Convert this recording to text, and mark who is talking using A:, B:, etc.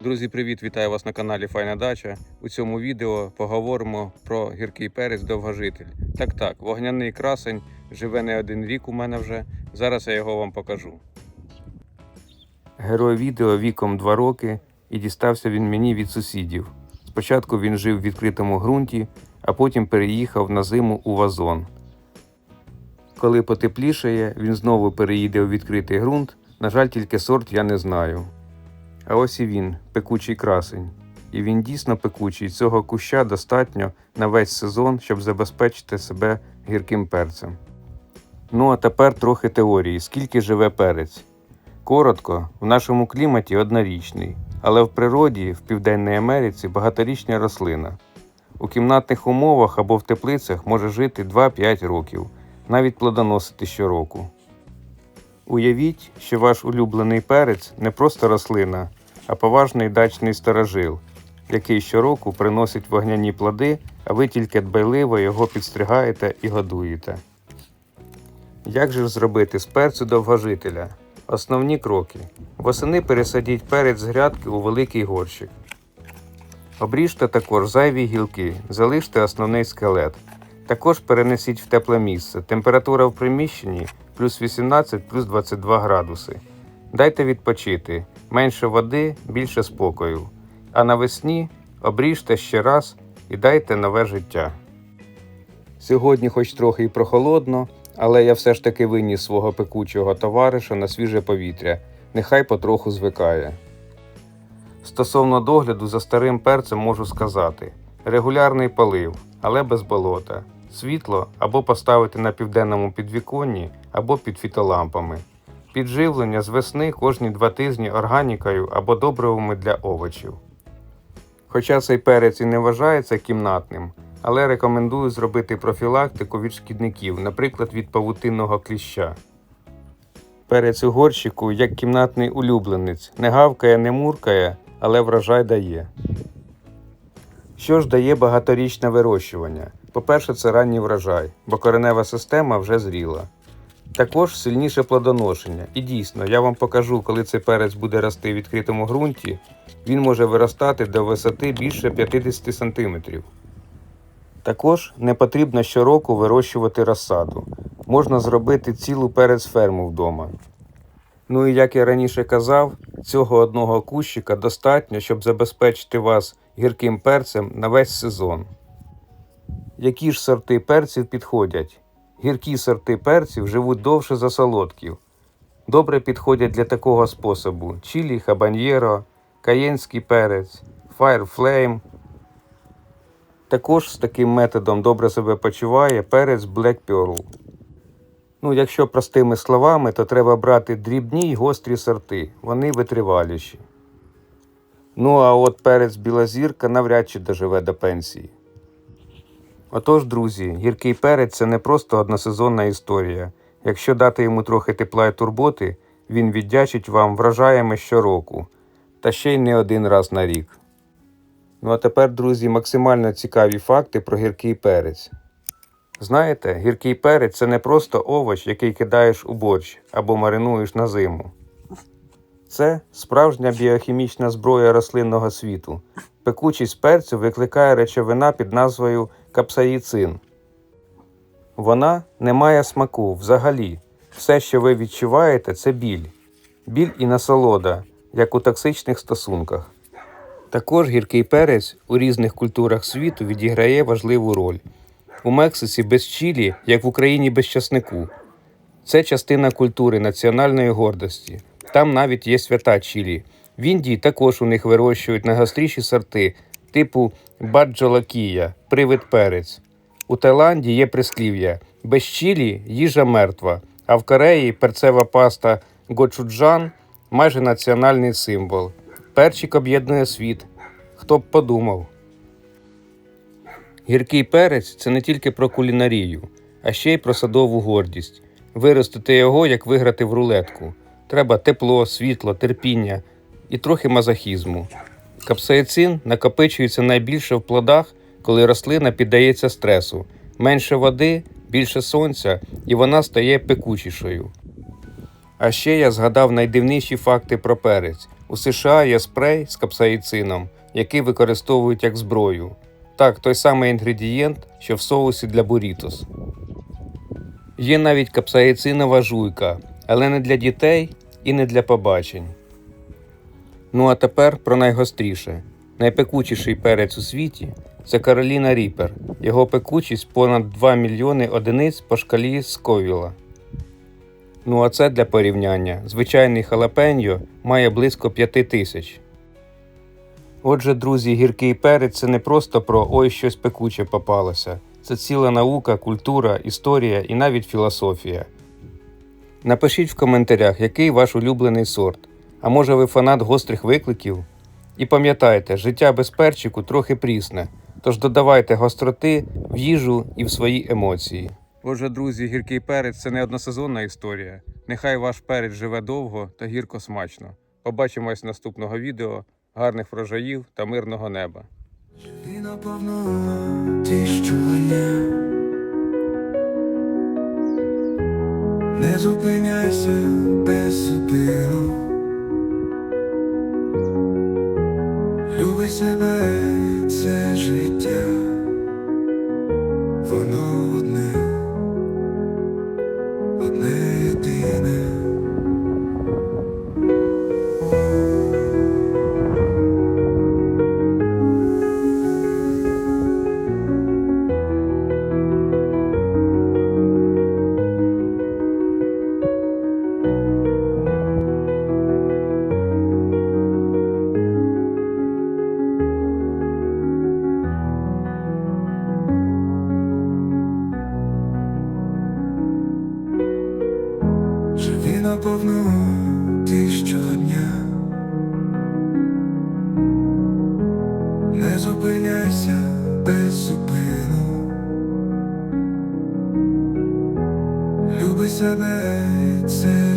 A: Друзі, привіт! Вітаю вас на каналі Файна Дача. У цьому відео поговоримо про гіркий перець довгожитель. Так так, вогняний красень живе не один рік у мене вже. Зараз я його вам покажу. Герой відео віком 2 роки і дістався він мені від сусідів. Спочатку він жив в відкритому ґрунті, а потім переїхав на зиму у вазон. Коли потеплішає, він знову переїде у відкритий ґрунт. На жаль, тільки сорт я не знаю. А ось і він, пекучий красень. І він дійсно пекучий. Цього куща достатньо на весь сезон, щоб забезпечити себе гірким перцем. Ну а тепер трохи теорії, скільки живе перець. Коротко, в нашому кліматі однорічний, але в природі, в Південній Америці, багаторічна рослина. У кімнатних умовах або в теплицях може жити 2-5 років, навіть плодоносити щороку. Уявіть, що ваш улюблений перець не просто рослина, а поважний дачний старожил, який щороку приносить вогняні плоди, а ви тільки дбайливо його підстригаєте і годуєте. Як же зробити з перцю довгожителя? Основні кроки. Восени пересадіть перець з грядки у великий горщик. Обріжте також зайві гілки, залиште основний скелет. Також перенесіть в тепле місце. Температура в приміщенні плюс 18 плюс 22 градуси. Дайте відпочити. Менше води, більше спокою. А навесні обріжте ще раз і дайте нове життя. Сьогодні, хоч трохи і прохолодно, але я все ж таки виніс свого пекучого товариша на свіже повітря. Нехай потроху звикає. Стосовно догляду за старим перцем можу сказати: регулярний полив, але без болота, світло або поставити на південному підвіконні, або під фітолампами, підживлення з весни кожні два тижні органікою або добривами для овочів. Хоча цей перець і не вважається кімнатним, але рекомендую зробити профілактику від шкідників, наприклад, від павутинного кліща. Перець у горщику як кімнатний улюбленець, не гавкає, не муркає, але врожай дає. Що ж дає багаторічне вирощування? По-перше, це ранній врожай, бо коренева система вже зріла. Також сильніше плодоношення. І дійсно, я вам покажу, коли цей перець буде рости в відкритому ґрунті, він може виростати до висоти більше 50 см. Також не потрібно щороку вирощувати розсаду. Можна зробити цілу перець-ферму вдома. Ну і як я раніше казав, цього одного кущика достатньо, щоб забезпечити вас гірким перцем на весь сезон. Які ж сорти перців підходять? Гіркі сорти перців живуть довше за солодків. Добре підходять для такого способу: чилі хабаньєро, каєнський перець, Flame. Також з таким методом добре себе почуває перець Black Pearl. Ну, якщо простими словами, то треба брати дрібні й гострі сорти, вони витриваліші. Ну а от перець білозірка навряд чи доживе до пенсії. Отож, друзі, гіркий перець це не просто односезонна історія. Якщо дати йому трохи тепла і турботи, він віддячить вам врожаями щороку, та ще й не один раз на рік. Ну а тепер, друзі, максимально цікаві факти про гіркий перець. Знаєте, гіркий перець це не просто овоч, який кидаєш у борщ або маринуєш на зиму. Це справжня біохімічна зброя рослинного світу. Пекучість перцю викликає речовина під назвою капсаїцин. Вона не має смаку взагалі. Все, що ви відчуваєте, це біль. Біль і насолода, як у токсичних стосунках. Також гіркий перець у різних культурах світу відіграє важливу роль. У Мексиці без чилі, як в Україні без часнику. Це частина культури національної гордості. Там навіть є свята чилі. В Індії також у них вирощують найгостріші сорти, типу баджолакія, привид перець. У Таїланді є прислів'я без чилі їжа мертва, а в Кореї перцева паста гочуджан майже національний символ. Перчик об'єднує світ. Хто б подумав. Гіркий перець це не тільки про кулінарію, а ще й про садову гордість. Виростити його, як виграти в рулетку. Треба тепло, світло, терпіння і трохи мазохізму. Капсаїцин накопичується найбільше в плодах, коли рослина піддається стресу. Менше води, більше сонця, і вона стає пекучішою. А ще я згадав найдивніші факти про перець. У США є спрей з капсаїцином, який використовують як зброю. Так, той самий інгредієнт, що в соусі для бурітос. Є навіть капсаїцинова жуйка, але не для дітей і не для побачень. Ну а тепер про найгостріше. Найпекучіший перець у світі це Кароліна Ріпер. Його пекучість понад 2 мільйони одиниць по шкалі Сковіла. Ну а це для порівняння. Звичайний халапеньо має близько 5 тисяч. Отже, друзі, гіркий перець це не просто про ой щось пекуче попалося. Це ціла наука, культура, історія і навіть філософія. Напишіть в коментарях, який ваш улюблений сорт. А може ви фанат гострих викликів? І пам'ятайте, життя без перчику трохи прісне, тож додавайте гостроти в їжу і в свої емоції. Отже, друзі, гіркий перець це не односезонна історія. Нехай ваш перець живе довго та гірко смачно. Побачимось наступного відео. Гарних врожаїв та мирного неба.
B: І наповно ті, що є. Не зупиняйся без зупину. Наповну ти щодня. Не зупиняйся без зупину. Люби себе, це